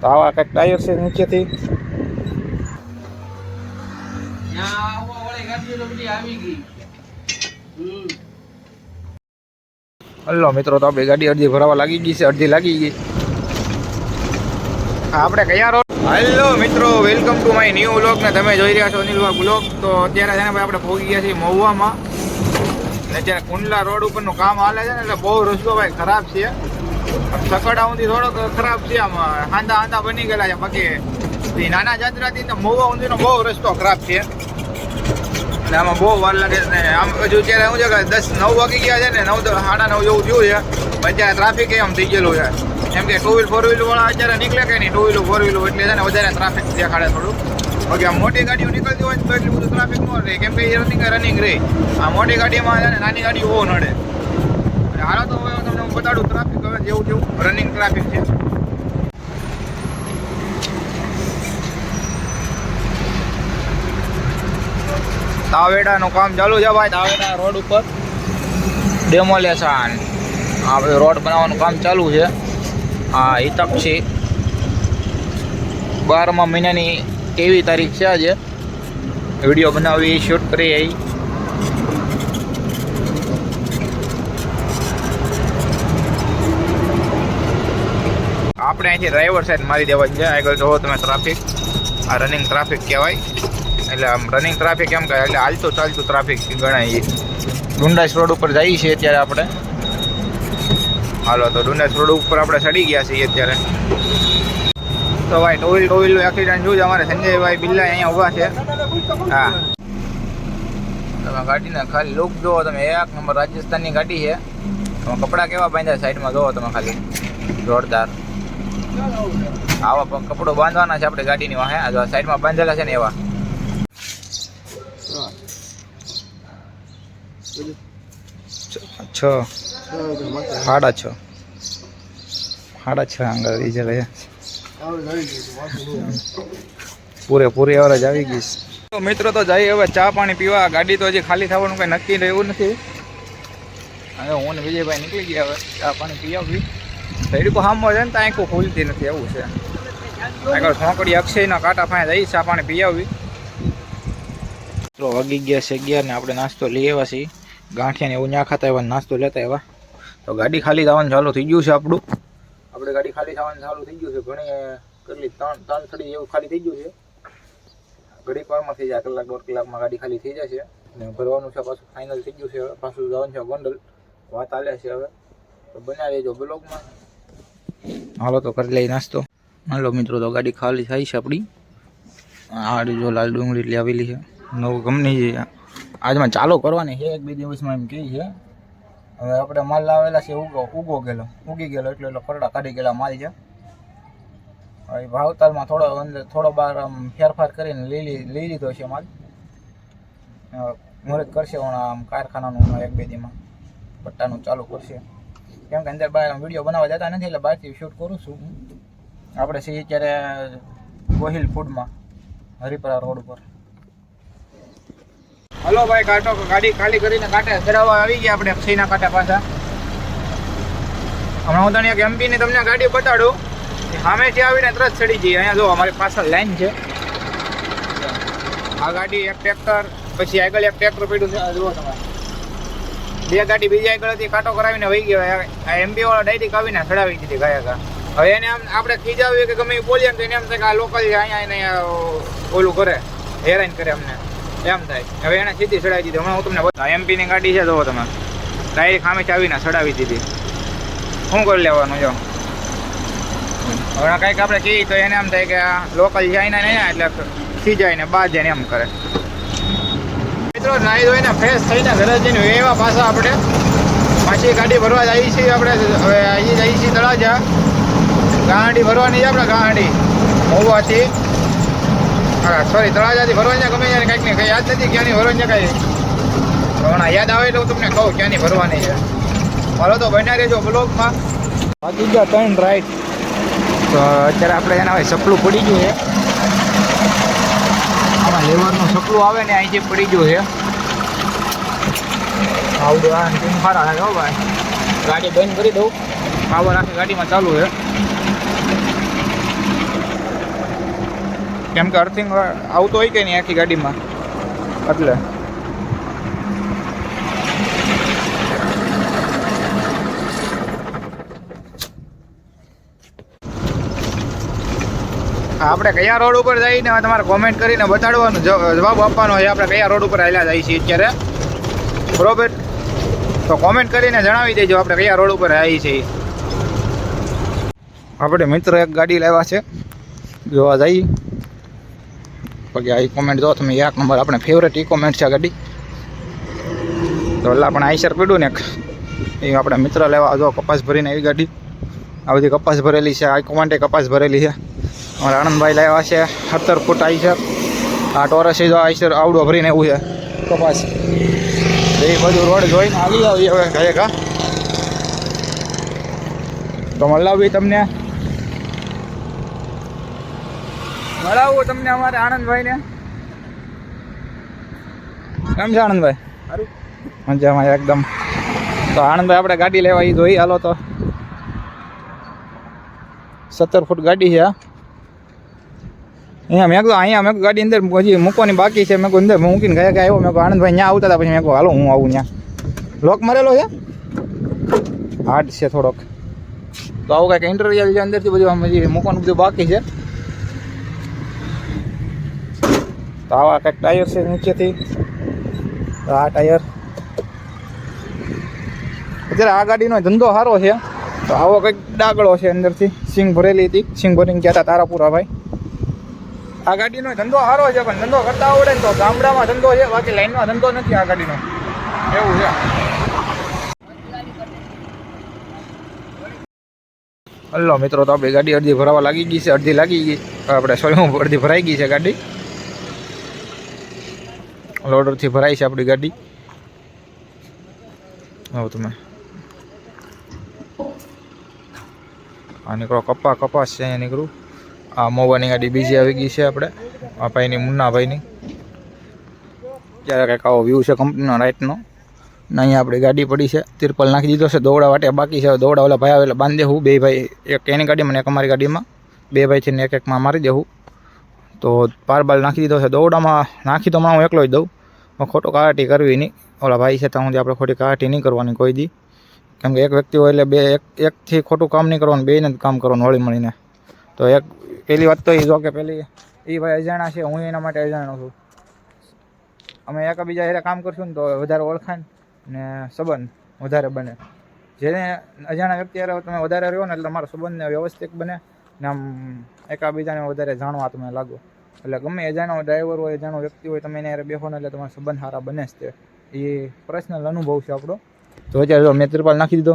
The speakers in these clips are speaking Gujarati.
તો આવા કંઈક ટાયર છે નીચેથી? હલો, મિત્રો, તો આપણી ગાડી અડધી ભરાવા લાગી ગઈ છે, અડધી લાગી ગઈ. આપણે કયા રોડ હેલો, મિત્રો welcome to my new blog ને તમે જોઈ રહ્યા છો અનિલવા બ્લોગ તો અત્યારે છે ને ભાઈ આપણે પહોંચી ગયા છીએ મહુવામાં. અત્યારે કુંડલા રોડ ઉપરનું કામ હાલે છે ને, એટલે બહુ રસ્તો ભાઈ ખરાબ છે. સકડા ઊંધી થોડોક ખરાબ છે આમ હાંદા હાંદા બની ગયેલા છે, બાકી નાના જાજરાથી તો મહુવા ઊંધીનો બહુ રસ્તો ખરાબ છે. એટલે આમાં બહુ વાર લાગે ને, આમ હજુ અત્યારે શું છે કે દસ નવ વાગી ગયા છે ને, નવ સાડા નવ જેવું થયું છે. અત્યારે ટ્રાફિક એમ થઈ ગયેલું છે. કેમ કે ટુ વ્હીલ ફોર વ્હીલ વાળા અત્યારે નીકળે કે નહીં? ટુ વ્હીલ ફોર વ્હીલ એટલે છે ને, વધારે ટ્રાફિક દેખાડે થોડું. બાકી આમ મોટી ગાડીઓ નીકળતી હોય તો એટલું બધું ટ્રાફિક ન રહે. કેમ કે એ રનિંગ રનિંગ રહે. આ મોટી ગાડીમાં ને, નાની ગાડીઓ બહુ નડે. હાલો તો હવે તમને હું બતાડું ટ્રાફિક હવે જેવું જેવું રનિંગ ટ્રાફિક છે. તાવેડાનું કામ ચાલુ છે ભાઈ, તાવેડા રોડ ઉપર. ડેમોલેશન આપણે રોડ બનાવવાનું કામ ચાલુ છે. આ છે બારમા મહિનાની કેવી તારીખ છે આજે? વીડિયો બનાવી શૂટ કરી આવી આપણે અહીંથી ડ્રાઈવર સાઈડ મારી દેવાની છે. આગળ જોવો તમે ટ્રાફિક આ રનિંગ ટ્રાફિક કહેવાય. એટલે આમ રનિંગ ટ્રાફિક એમ કહેવાય. એટલે હાલતું ચાલતું ટ્રાફિક ગણાય ડુંડાસ રોડ ઉપર જઈએ છીએ અત્યારે આપણે. હાલો, તો ડુંડાસ રોડ ઉપર આપણે ચડી ગયા છીએ અત્યારે. તો ભાઈ ટોવિલ ટોવિલનું એક્સિડન્ટ જોયું અમારે સંજયભાઈ બિલ્લા અહીંયા ઊભા છે. હા. તમે ગાડીને ખાલી લુક જોવો તમે. એક નંબર રાજસ્થાનની ગાડી છે. તમે કપડાં કેવા બાંધ્યા સાઈડમાં જોવો તમે ખાલી. જોરદાર. આવા પણ કપડો બાંધવાના છે આપણે ગાડીની વાહે. આ જો સાઈડમાં બાંધેલા છે ને એવા. છ. સાડા છ. સાડા છ આગળ ડીઝલ છે. પૂરેપૂરી એવરેજ આવી ગઈ તો મિત્રો તો જઈએ હવે ચા પાણી પીવા. ગાડી તો હજી ખાલી થવાનું કંઈ નક્કી રહ્યું નથી. હવે હું ને વિજયભાઈ નીકળી ગયા હવે. ચા પાણી પી આવી સૈડકો હામો છે ને ત્યાં આંખો ખુલતી નથી, એવું છે. આગળ ઠોકડી અક્ષયના કાંટા પાસે જઈ ચા પાણી પી આવી તો વાગી ગયા છે ગયા ને આપણે નાસ્તો લઈ આવ્યા છીએ. ગાંઠિયા ને એવું ના ખાતા એવા નાસ્તો લેતા એવા તો ગાડી ખાલી થવાનું ચાલુ થઈ ગયું છે આપણું. આપણે ગાડી ખાલી થવાનું ચાલુ થઈ ગયું છે. ઘણી, કેટલી, ત્રણ ત્રણ થડી એવું ખાલી થઈ ગયું છે. ઘડીક વારમાં થઈ જાય, કલાક, દોઢ કલાકમાં ગાડી ખાલી થઈ જશે ને ભરવાનું છે, પાછું ફાઇનલ થઈ ગયું છે. પાછું જવાનું છે ગોંડલ. વાત આલે છે હવે. તો બનાવી લેજો બ્લોગમાં હાલો તો કરી લઈ નાસ્તો. હાલો મિત્રો તો ગાડી ખાલી થાય છે આપણી. આ જો લાલ ડુંગળી એટલે આવેલી છે. નવું કંપની છે. આજમાં ચાલુ કરવાની છે. એક બે દિવસમાં એમ કહે છે. હવે આપણે માલ લાવેલા છે ઉગો ઉગો ગયેલો. ઉગી ગયેલો એટલે એટલે ખરડા કાઢી ગયેલા માલ છે. હવે ભાવતાલમાં થોડો અંદર થોડો બાર ફેરફાર કરીને લઈ લઈ લીધો છે માલ. મુહૂર્ત કરશે પણ આમ કારખાનાનું એક બે દીમાં. પટ્ટાનું ચાલુ કરશે. કેમ કે અંદર બહાર વીડિયો બનાવવા જતા નથી એટલે બહારથી શૂટ કરું છું. આપણે છીએ અત્યારે ગોહિલ ફૂડમાં હરિપરા રોડ ઉપર. હલો ભાઈ, કાંટો ગાડી ખાલી કરીને કાંટે ચડાવવા આવી ગયા આપણે સીના કાંટા પાછા. હમણાં હું તને એક એમપી ની તમને ગાડી બતાડું. સામેથી આવીને તરત ચડી જઈએ. અહીંયા જો અમારી પાછળ લાઈન છે. આ ગાડી એક ટ્રેક્ટર પછી આગળ એક ટ્રેક્ટર પડ્યું છે. જુઓ તમે. બે ગાડી બીજા એક હતી કાંટો કરાવીને વહી ગયો. આ એમપી વાળા ડાયરેક્ટ આવીને ચડાવી દીધી ગયા હતા હવે એને આમ આપણે ખીજાવીએ કે ગમે બોલીએ તો એને એમ થાય કે આ લોકલ છે, અહીંયા એને ઓલું કરે, હેરાન કરે અમને. એમ થાય. હવે એને સીધી ચડાવી દીધી. હમણાં હું તમને બતાવું એમપી ની ગાડી છે, જોવો તમે. ડાયરેક્ટ સામે ચાવીને ચડાવી દીધી. શું કરી લેવાનું જો? હવે કંઈક આપણે કહીએ તો એને એમ થાય કે આ લોકલ છે ને એટલે ખીજાય ને બાદ ને એમ કરે. મિત્રો નાહી ધોઈને ફ્રેશ થઈને ઘરે જઈને એવા પાછા આપણે. પાછી ગાડી ભરવા જઈએ છીએ આપણે. હવે અહીં જઈએ છીએ તળાજા. ગાંડી ભરવાની છે આપણે, ગાંડી. મહુવાથી સોરી તળાજાથી ભરવાની ગમે ત્યારે કંઈક ને કંઈ યાદ નથી ક્યાંની ભરવાની કાંઈ. હમણાં યાદ આવે એટલે હું તમને કહું ક્યાંની ભરવાની છે. હાલો તો બન્યા રહેજો બ્લોગમાં. બાકી ગયા ત્રણ રાઈટ તો અત્યારે આપણે એના હોય સપલું પડી ગયું છે. આમાં લેવરનું સકલું આવે ને અહીંથી પડી ગયો છે. આવડું આ ટીમ ફાળા લાગે હો ભાઈ. ગાડી બંધ કરી દઉં. પાવર આખી ગાડીમાં ચાલુ છે. કેમ કે અર્થિંગ આવતો હોય કે નહીં આખી ગાડીમાં? એટલે. આપણે કયા રોડ ઉપર જઈને તમારે કોમેન્ટ કરીને બતાડવાનું. જવાબ આપવાનો છે આપણે કયા રોડ ઉપર આવેલા જઈએ છીએ અત્યારે. બરોબર? તો કોમેન્ટ કરીને જણાવી દેજો આપણે કયા રોડ ઉપર આવી છીએ. આપણે મિત્ર એક ગાડી લાવ્યા છે. જોવા જઈએ. બાકી આ કોમેન્ટ જો તમે એક નંબર, આપણે ફેવરેટ ઈ કોમેન્ટ છે ગાડી. તો એટલે આપણે આઈસર પીડું ને એ આપણા મિત્ર લેવા જો કપાસ ભરીને આવી ગાડી. આ બધી કપાસ ભરેલી છે, આ કોમેન્ટે કપાસ ભરેલી છે. અમારા આનંદભાઈ લાવ્યા છે સત્તર ફૂટ આઈસર આ ટોરસ જો આઈસર આવડો ભરીને એવું છે. કપાસ એ બધું રોડ જોઈને આવી આવી હવે ઘરે કા તો મળાવી તમને. મળાવું તમને અમારે આનંદભાઈને કેમ છે આનંદભાઈ મજામાં એકદમ. તો આનંદભાઈ આપણે ગાડી લેવા એ જોઈ હાલો તો. સત્તર ફૂટ ગાડી છે આ. અહીંયા મેં કીધું, અહીંયા મેં કીધું, ગાડી અંદર હજી મૂકવાની બાકી છે. મેં કીધું, અંદર મૂકીને ગયા ગયા આવ્યો. મેં કીધું, આનંદભાઈ ત્યાં આવતા હતા. પછી મેં કહું હાલો, હું આવું ત્યાં લોક મરેલો છે? હાર્ડ છે થોડોક. તો આવું કાંઈક ઇન્ટરવ્યલ છે અંદરથી, બધું આમ હજી મૂકવાનું બધું બાકી છે. તો આવા કંઈક ટાયર છે નીચેથી. તો આ ટાયર અત્યારે આ ગાડીનો ધંધો સારો છે. તો આવો કંઈક ડાગડો છે અંદરથી. સિંગ ભરેલી હતી. સિંગ ભરીને ગયા હતા તારાપુરા ભાઈ આ ગાડીનો ધંધો સારો છે, પણ ધંધો કરતા આવડે ને તો ગામડામાં ધંધો છે, બાકી લાઈનમાં ધંધો નથી આ ગાડીનો. એવું છે. હલો, મિત્રો, તો આપણી ગાડી અડધી ભરાવા લાગી ગઈ છે, અડધી લાગી ગઈ. આપણે સોરી અડધી ભરાઈ ગઈ છે ગાડી. લોડરથી ભરાઈ છે આપણી ગાડી. આવો તમે. આ નીકળો, કપા, કપાસ છે અહીંયા નીકળું. આ મોવાની ગાડી બીજી આવી ગઈ છે આપણે. આ ભાઈની મુન્નાભાઈની ત્યારે કંઈક આવો વ્યૂ છે કંપનીનો રાઈટનો ને. અહીંયા આપણી ગાડી પડી છે. તિરપલ નાખી દીધો છે દોવડા વાટે બાકી છે. દોવડા ઓલા ભાઈ આવેલા, બાંધી દેવું બે ભાઈ, એક એની ગાડીમાં ને એક અમારી ગાડીમાં. બે ભાઈથી ને એક એકમાં મારી દેવું તો પારબાલ નાખી દીધો છે. દોવડામાં નાખી તો હું એકલો જ દઉં. પણ ખોટો કાટી કરવી નહીં. ઓલા ભાઈ છે ત્યાં સુધી આપણે ખોટી કાટી નહીં કરવાની કોઈ દી. કેમ કે એક વ્યક્તિ હોય એટલે બે, એક, એકથી ખોટું કામ નહીં કરવાનું બેને જ કામ કરવાનું, હળી મળીને. તો એક પહેલી વાત તો એ જો કે પહેલી એ ભાઈ અજાણા છે, હું એના માટે અજાણો છું. અમે એકબીજા હેરા કામ કરશું ને તો વધારે ઓળખાણ ને સંબંધ વધારે બને. જેને અજાણા વ્યક્તિ હારે તમે વધારે રહ્યો ને એટલે તમારો સંબંધને વ્યવસ્થિત બને ને આમ એકાબીજાને વધારે જાણવા તમે લાગો. એટલે ગમે અજાણો ડ્રાઈવર હોય અજાણો વ્યક્તિ હોય, તમે એને હારે બેહો ને એટલે તમારા સંબંધ સારા બને જ તે. એ પર્સનલ અનુભવ છે આપણો. તો અત્યારે જો મેં ત્રિપાલ નાખી દીધો.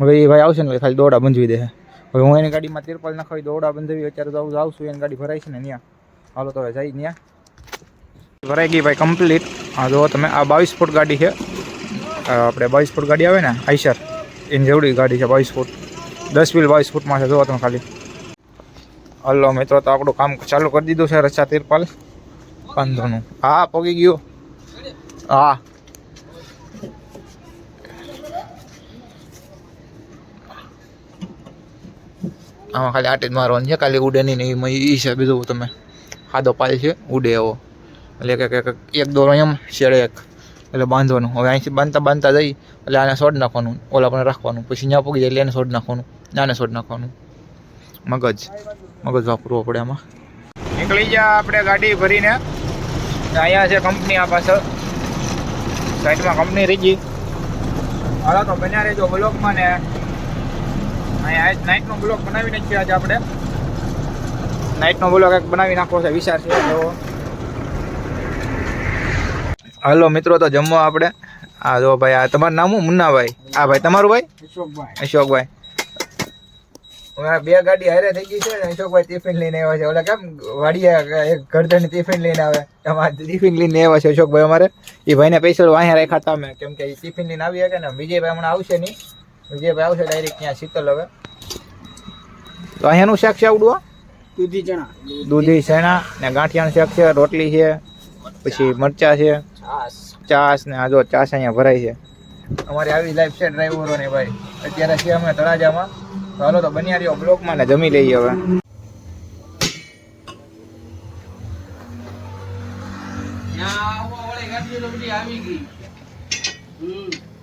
હવે એ ભાઈ આવશે ને ખાલી દોડા બંધવી દે હવે હું એની ગાડીમાં ત્રિપાલ નાખાવી દોડા બંધાવી અત્યારે તો આવશું છું એની ગાડી ભરાય છે ને ત્યાં હાલો તો હવે જાય ત્યાં ભરાઈ ગઈ ભાઈ કમ્પ્લીટ હા જો તમે, આ બાવીસ ફૂટ ગાડી છે. આપણે બાવીસ ફૂટ ગાડી આવે ને, આઈસર. એની જેવડી ગાડી છે બાવીસ ફૂટ. દસ વીલ બાવીસ ફૂટમાં છે જો તમે ખાલી. હલો મિત્રો, તો આપણું કામ ચાલુ કરી દીધું છે રચા તિરપાલ. પાંધોનું હા, પગી ગયું. હા. આમાં ખાલી આટે જ મારવાની છે, ખાલી ઉડે નહીં એમાં એ છે બીજું તમે. સાદો પાલ છે, ઉડે એવો. એટલે કે એક દોરો એમ, છેડે એક. એટલે બાંધવાનું. હવે અહીંથી બાંધતા બાંધતા જઈ, એટલે આને સોડ નાખવાનું. ઓલા પણ રાખવાનું. પછી ત્યાં પૂગી જાય એટલે એને સોડ નાખવાનું. આને સોડ નાખવાનું. મગજ. મગજ વાપરવો પડે આમાં. નીકળી જા આપણે ગાડી ભરીને. અહીંયા છે કંપની આ પાછળ. સાઈડમાં કંપની રહી ગઈ. હાલો તો બન્યા રહેજો બ્લોકમાં ને. આજ નાઇટનો બ્લોક બનાવી નાખ્યો આજે આપણે. નાઇટનો બ્લોક એક બનાવી નાખવો છે વિચાર છે હાલો મિત્રો તો જમવા આપણે. આ જો ભાઈ આ તમારું નામ હું મુન્નાભાઈ. આ ભાઈ તમારું ભાઈ? અશોકભાઈ. હવે આ બે ગાડી હારે થઈ ગઈ છે અશોકભાઈ ટિફિન લઈને આવ્યા છે. ઓલા કેમ વાડીએ એક ઘરધણી ટિફિન લઈને આવે? એમાં ટિફિન લઈને આવ્યા છે અશોકભાઈ અમારે. એ ભાઈને પૈસા અહીંયા રાખ્યા હતા અમે. કેમ કે એ ટિફિન લઈને આવી શકે ને વિજયભાઈ હમણાં આવશે નહીં. વિજયભાઈ આવશે ડાયરેક્ટ ત્યાં શીતલ હવે. તો અહીંયાનું શાક છે આવડું દૂધી ચણા. દૂધી ચણા ને ગાંઠિયાનું શાક છે રોટલી છે પછી મરચા છે છાસ ચાસ ને આ જો ચાસ અહીંયા ભરાય છે. અમારી આવી લાઈફ છે ડ્રાઈવરો ને ભાઈ. અત્યારે છે અમે તળાજામાં. તો હાલો તો બન્યા રહ્યો બ્લોકમાં ને જમી લઈએ હવે. આવી ગઈ. હમ.